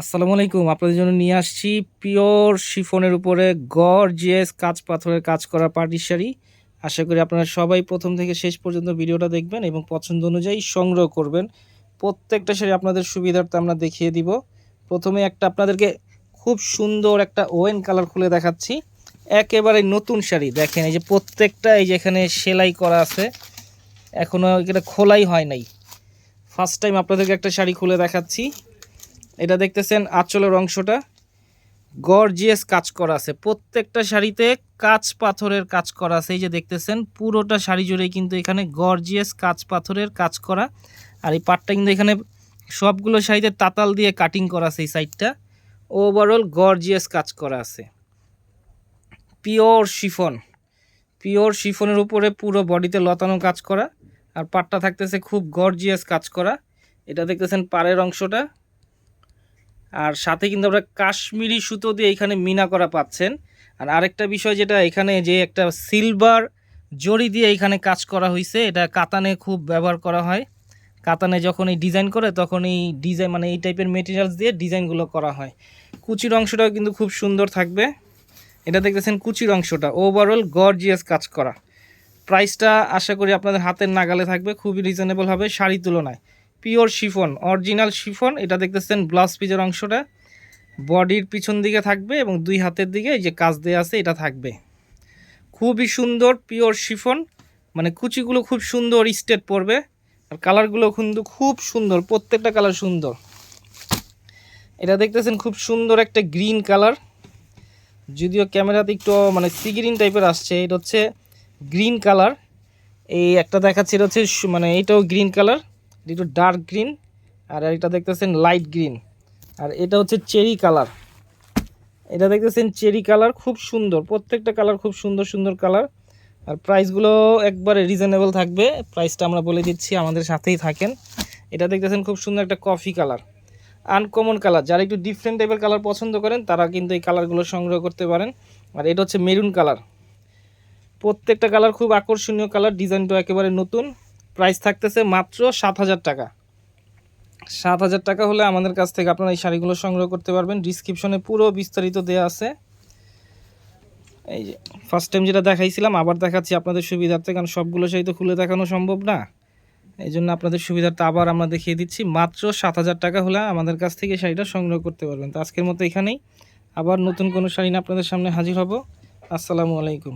আসসালামু আলাইকুম, আপনাদের জন্য নিয়ে আসছি পিওর শিফনের উপরে গড় গর্জিয়াস কাজ পাথরের কাজ করা পার্টির শাড়ি। আশা করি আপনারা সবাই প্রথম থেকে শেষ পর্যন্ত ভিডিওটা দেখবেন এবং পছন্দ অনুযায়ী সংগ্রহ করবেন। প্রত্যেকটা শাড়ি আপনাদের সুবিধার্থে আমরা দেখিয়ে দিব। প্রথমে একটা আপনাদেরকে খুব সুন্দর একটা ওয়েন কালার খুলে দেখাচ্ছি। একেবারে নতুন শাড়ি, দেখেন এই যে প্রত্যেকটা, এই যে এখানে সেলাই করা আছে। এখনও এটা খোলাই হয় নাই। ফার্স্ট টাইম আপনাদেরকে একটা শাড়ি খুলে দেখাচ্ছি। এটা দেখতেছেন আঁচলের অংশটা। গর্জিয়াস কাজ করা আছে। প্রত্যেকটা শাড়িতে কাঁচ পাথরের কাজ করা আছে। এই যে দেখতেছেন, পুরোটা শাড়ি জুড়ে কিন্তু এখানে গর্জিয়াস কাঁচ পাথরের কাজ করা। আর এই পাটটা কিন্তু এখানে সবগুলো শাড়িতে তাতাল দিয়ে কাটিং করা আছে এই সাইডটা ওভারঅল গর্জিয়াস কাজ করা আছে। পিওর শিফন পিওর শিফনের উপরে পুরো বডিতে লতানো কাজ করা। আর পাটটা থাকতেছে খুব গর্জিয়াস কাজ করা। এটা দেখতেছেন পাড়ের অংশটা। আর সাথে কিন্তু আমরা কাশ্মীরি সুতো দিয়ে এখানে মিনা করা পাচ্ছেন। আর আরেকটা বিষয় যেটা, এখানে যে একটা সিলভার জড়ি দিয়ে এখানে কাজ করা হয়েছে এটা কাতানে খুব ব্যবহার করা হয়। কাতানে যখন এই ডিজাইন করে, তখন এই ডিজাইন মানে এই টাইপের মেটেরিয়ালস দিয়ে ডিজাইনগুলো করা হয়। কুচির অংশটাও কিন্তু খুব সুন্দর থাকবে। এটা দেখতেছেন কুচির অংশটা। ওভারঅল গর্জিয়াস কাজ করা। প্রাইসটা আশা করি আপনাদের হাতের নাগালে থাকবে, খুবই রিজনেবল হবে শাড়ির তুলনায়। পিওর শিফন, অরিজিনাল শিফন, এটা দেখতেছেন ব্লাউজ পিজের অংশটা। বডির পিছন দিকে থাকবে এবং দুই হাতের দিকে এই যে কাজ দেওয়া আছে, এটা থাকবে। খুবই সুন্দর পিওর শিফন মানে কুচিগুলো খুব সুন্দর স্টেট পড়বে আর কালারগুলো কিন্তু খুব সুন্দর, প্রত্যেকটা কালার সুন্দর। এটা দেখতেছেন খুব সুন্দর একটা গ্রিন কালার। যদিও ক্যামেরাতে একটু মানে সি গ্রিন টাইপের আসছে, এটা হচ্ছে গ্রিন কালার। এই একটা দেখাচ্ছে, এটা হচ্ছে মানে এটাও গ্রিন কালার। একটু ডার্ক গ্রিন আর এটা দেখতেছেন লাইট গ্রিন আর এটা হচ্ছে চেরি কালার এটা দেখতেছেন চেরি কালার খুব সুন্দর। প্রত্যেকটা কালার খুব সুন্দর সুন্দর কালার আর প্রাইসগুলো একবারে রিজনেবল থাকবে। প্রাইসটা আমরা বলে দিচ্ছি, আমাদের সাথেই থাকেন। এটা দেখতেছেন খুব সুন্দর একটা কফি কালার আনকমন কালার যারা একটু ডিফারেন্ট টাইপের কালার পছন্দ করেন, তারা কিন্তু এই কালারগুলো সংগ্রহ করতে পারেন। আর এটা হচ্ছে মেরুন কালার প্রত্যেকটা কালার খুব আকর্ষণীয় কালার ডিজাইনটা একেবারে নতুন। প্রাইস থাকতেছে মাত্র সাত হাজার টাকা। সাত হাজার টাকা হলে আমাদের কাছ থেকে আপনারা এই শাড়িগুলো সংগ্রহ করতে পারবেন। ডিসক্রিপশনে পুরো বিস্তারিত দেওয়া আছে। এই যে ফার্স্ট টাইম যেটা দেখাইছিলাম, আবার দেখাচ্ছি আপনাদের সুবিধার্থে, কারণ সবগুলো শাড়ি তো খুলে দেখানো সম্ভব না। এই জন্য আপনাদের সুবিধার্থে আবার আমরা দেখিয়ে দিচ্ছি, মাত্র সাত হাজার টাকা হলে আমাদের কাছ থেকে শাড়িটা সংগ্রহ করতে পারবেন। তো আজকের মতো এখানেই। আবার নতুন কোনো শাড়ি না আপনাদের সামনে হাজির হব। আসসালামু আলাইকুম।